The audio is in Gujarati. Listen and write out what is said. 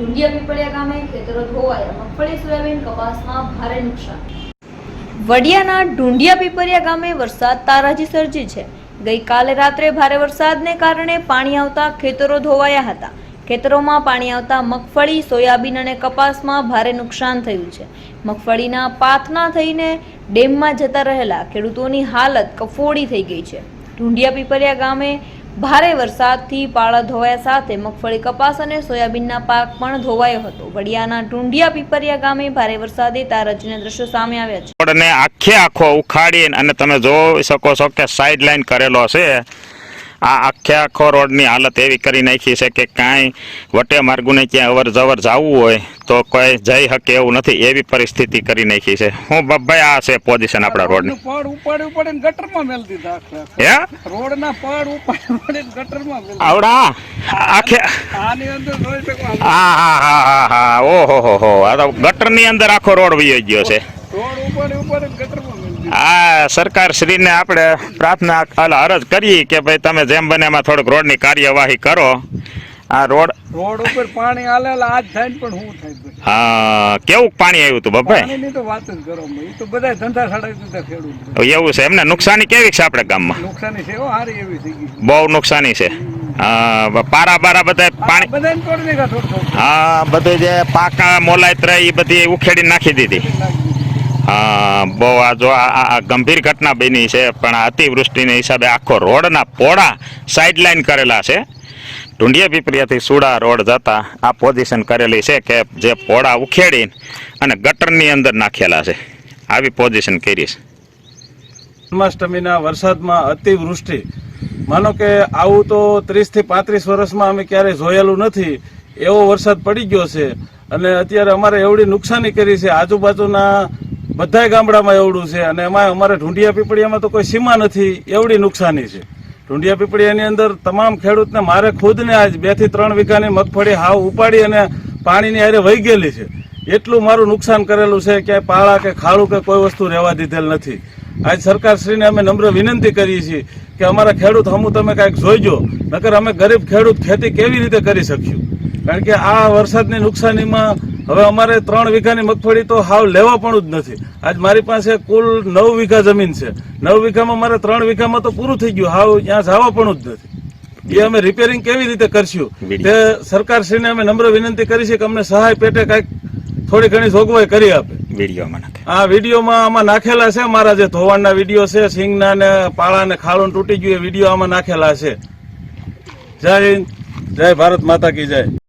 ઢુંડિયા પીપળિયા ગામે ખેતરો ધોવાયા. મગફળી સોયાબીન કપાસમાં ભારે નુકસાન. વડિયાના ઢુંડિયા પીપરિયા ગામે વરસાદ તારાજી સર્જી છે. ગઈકાલે રાત્રે ભારે વરસાદને કારણે પાણી આવતા ખેતરો ધોવાયા હતા. ખેતરોમાં પાણી આવતા મગફળી, સોયાબીન અને કપાસમાં ભારે નુકસાન થયું છે. મગફળીના પાથના થઈને ડેમમાં જતા રહેલા ખેડૂતોની હાલત કફોડી થઈ ગઈ છે. ઢુંડિયા પીપરિયા ગામે ભારે વરસાદથી પાળા ધોવાયા સાથે મગફળી કપાસ અને સોયાબીનના પાક પણ ધોવાયો હતો. વડિયાના ઢુંડિયા પીપરિયા ગામે ભારે વરસાદે તારાજીના દ્રશ્યો સામે આવ્યા છે. આખે આખો ઉખાડીને અને તમે જોઈ શકો છો કે સાઈડ લાઈન કરેલો છે. આ આખે આખો રોડની હાલત એવી કરી નાખી છે કે કાંઈ વટે માર્ગોને ક્યાંય અવર જવર જવું હોય તો કોઈ જઈ શકે એવું નથી એવી પરિસ્થિતિ કરી નાખી છે. હું ભાઈ આ છે પોઝિશન આપણા રોડની પડ ઉપાડી ઉપાડીને ગટરમાં મેલ દીધા હે? રોડના પડ ઉપાડી ઉપાડીને ગટરમાં મેલ આવડા! આખે આની અંદર જોઈ શકો હા હા હા હા હા. ઓહો હો હો. આ તો ગટરની અંદર આખો રોડ વયો ગયો છે. રોડ ઉપાડી ઉપાડીને ગટરમાં આ સરકાર શ્રીને આપણે પ્રાર્થના હાલ અરજ કરીએ કે ભાઈ તમે જેમ બને એમાં થોડીક રોડની કાર્યવાહી કરો. આ રોડ રોડ ઉપર પાણી આલેલ આજ થાય પણ હું થાય હા કેવું પાણી આવ્યું હતું બાભાઈ પાણીની તો વાત જ કરો માં. તો બધા ધંધા સડાઈ દીધા ખેડૂત એવું છે એમને નુકસાની કેવી છે આપણે ગામમાં? નુકસાની છે હારી એવી થઈ ગઈ બહુ નુકસાની છે. હા પારા બારા બધા પાણી હા બધું જે પાકા મોલાયત્ર એ બધી ઉખેડી નાખી દીધી. બહુ આ જો આ ગંભીર ઘટના બની છે, પણ અતિવૃષ્ટિના હિસાબે આખો રોડના પોળા સાઈડલાઈન કરેલા છે. ઢુંડિયા પીપરિયાથી સુડા રોડ જતા આ પોઝિશન કરેલી છે કે જે પોળા ઉખેડી અને ગટરની અંદર નાખેલા છે. આવી પોઝિશન કરી છે. જન્માષ્ટમીના વરસાદમાં અતિવૃષ્ટિ. માનો કે આવું તો ત્રીસથી પાંત્રીસ વર્ષમાં અમે ક્યારેય જોયેલું નથી, એવો વરસાદ પડી ગયો છે. અને અત્યારે અમારે એવડી નુકસાની કરી છે. આજુબાજુના બધાય ગામડામાં એવડું છે અને એમાં અમારે ઢુંડિયા પીપળિયામાં તો કોઈ સીમા નથી. એવડી નુકસાની છે. ઢુંડિયા પીપળિયાની અંદર તમામ ખેડૂતને મારે ખુદને આજ બેથી ત્રણ વીઘાની મગફળી હાવ ઉપાડી અને પાણીની હારે વહી ગયેલી છે. એટલું મારું નુકસાન કરેલું છે કે પાળા કે ખાડું કે કોઈ વસ્તુ રહેવા દીધેલ નથી. આજ સરકારશ્રીને અમે નમ્ર વિનંતી કરીએ છીએ કે અમારા ખેડૂત હમું તમે કાંઈક જોઈજો, નકર અમે ગરીબ ખેડૂત ખેતી કેવી રીતે કરી શકશું? કારણ કે આ વરસાદની નુકસાનીમાં હવે અમારે ત્રણ વીઘાની મગફળી તો હાવ લેવા પણ જ નથી. આજ મારી પાસે કુલ નવ વીઘા જમીન છે. નવ વીઘામાં મારે ત્રણ વીઘામાં તો પૂરું થઈ ગયું. હાવ ત્યાં જવા પણ જ નથી. એ અમે રિપેરિંગ કેવી રીતે કરશું? તે સરકારશ્રીને અમે નમ્ર વિનંતી કરી છે કે અમને સહાય પેટે કાંઈક થોડી ઘણી જોગવાઈ કરી આપે. આ વિડીયોમાં આમાં નાખેલા છે મારા જે ધોવાણના વીડિયો છે સિંગના ને પાળા ને ખાડું તૂટી ગયું એ વીડિયો આમાં નાખેલા છે. જય હિન્દ. જય ભારત માતા કી જય.